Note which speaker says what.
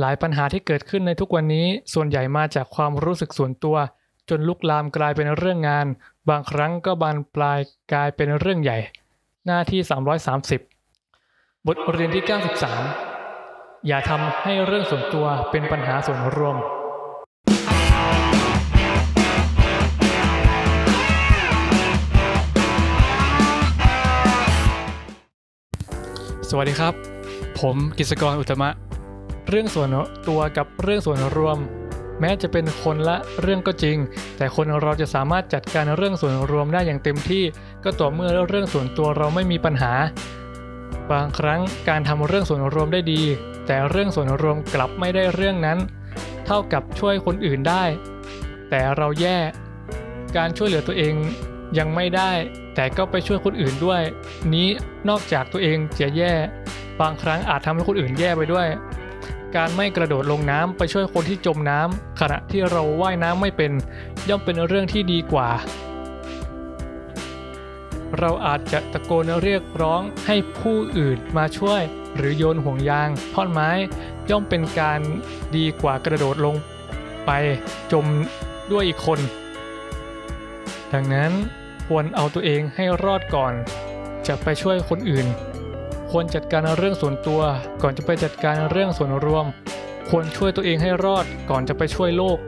Speaker 1: หลายปัญหาที่เกิดขึ้นในทุกวันนี้ส่วนใหญ่มาจากความรู้สึกส่วนตัว จนลุกลามกลายเป็นเรื่องงาน บางครั้งก็บานปลายกลายเป็นเรื่องใหญ่ หน้าที่ 330 บทเรียนที่ 93 อย่าทำให้เรื่องส่วนตัวเป็นปัญหาส่วนรวมสวัสดีครับ ผมกิษกรอุตมะ เรื่องส่วนตัวกับเรื่องส่วนรวม แม้จะเป็นคนละเรื่องก็จริง แต่คนเราจะสามารถจัดการเรื่องส่วนรวมได้อย่างเต็มที่ ก็ต่อเมื่อเรื่องส่วนตัวเราไม่มีปัญหา บางครั้งการทำเรื่องส่วนรวมได้ดี แต่เรื่องส่วนรวมกลับไม่ได้เรื่องนั้น เท่ากับช่วยคนอื่นได้ แต่เราแย่ การช่วยเหลือตัวเองยังไม่ได้ แต่ก็ไปช่วยคนอื่นด้วย นี้นอกจากตัวเองจะแย่ บางครั้งอาจทำให้คนอื่นแย่ไปด้วย การไม่กระโดดลงน้ำไปช่วยคนที่จมน้ำขณะที่เราว่ายน้ำไม่เป็น ย่อมเป็นเรื่องที่ดีกว่า เราอาจจะตะโกนเรียกร้องให้ผู้อื่นมาช่วย หรือโยนห่วงยางท่อนไม้ ย่อมเป็นการดีกว่ากระโดดลงไปจมด้วยอีกคน ดังนั้นควรเอาตัวเองให้รอดก่อน จะไปช่วยคนอื่น ควรจัดการเรื่องส่วนตัว ก่อนจะไปจัดการเรื่องส่วนรวม ควรช่วยตัวเองให้รอดก่อนจะไปช่วยโลก